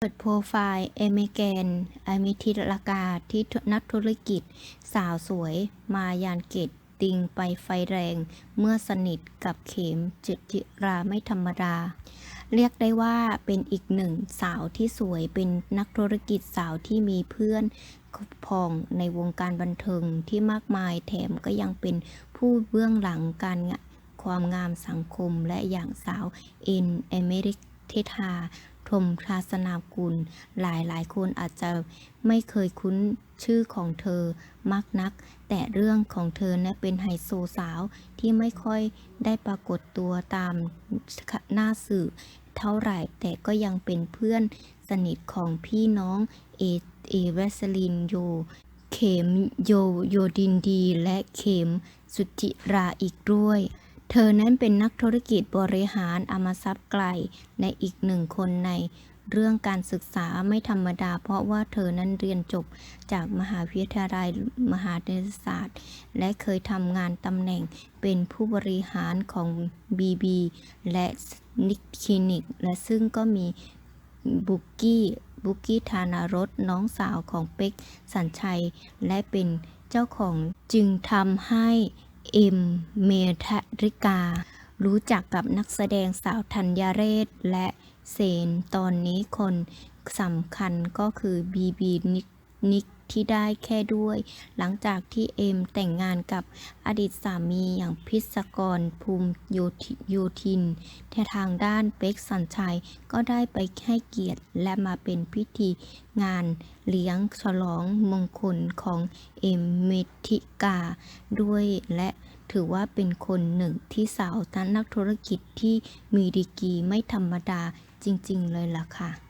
เปิดโปรไฟล์เอเมแกนอมิธิลากาที่นักธุรกิจ สาวสวย มายานเกตติงไปไฟแรง เมื่อสนิทกับเข็มจิตจิราไม่ธรรมดา เรียกได้ว่าเป็นอีกหนึ่งสาวที่สวยเป็นนักธุรกิจสาวที่มีเพื่อนพองในวงการบันเทิงที่มากมายแถมก็ยังเป็นผู้เบื้องหลังการงะความงามสังคมและอย่างสาวอ็นเอเมริกเทธา ทมทาสนากุล หลายหลายคนอาจจะไม่เคยคุ้นชื่อของเธอมากนัก แต่เรื่องของเธอเนี่ยเป็นไฮโซสาวที่ไม่ค่อยได้ปรากฏตัวตามหน้าสื่อเท่าไหร่ แต่ก็ยังเป็นเพื่อนสนิทของพี่น้องเอเอเวสลินโย เขมโยโยดินดี และเขมสุจิราอีกด้วย เธอนั้นเป็นนักธุรกิจบริหารอมทรัพย์ไกลในอีกหนึ่งคนในเรื่องการศึกษาไม่ธรรมดา เพราะว่าเธอนั้นเรียนจบจากมหาวิทยาลัยมหาเศรษฐศาสตร์ และเคยทำงานตำแหน่งเป็นผู้บริหารของ BB และนิกคลินิก และซึ่งก็มีบุกกี้บุกกี้ธานารสน้องสาวของเป็กสัญชัย และเป็นเจ้าของจึงทำให้ เอ็ม เมทริกา รู้จักกับนักแสดงสาวธัญเรศและเซน ตอนนี้คนสำคัญก็คือบีบีนิกนิก ที่ได้แค่ด้วย หลังจากที่เอ็มแต่งงานกับอดีตสามีอย่างพิศกรภูมิโยธิโยธินแต่ทางด้านเป็กสัญชัยก็ได้ไปให้เกียรติและมาเป็นพิธีงานเลี้ยงฉลองมงคลของเอ็มเมธิกาด้วยและถือว่าเป็นคนหนึ่งที่สาวทั้นนักธุรกิจที่มีดีกีไม่ธรรมดาจริง ๆ เลยล่ะค่ะ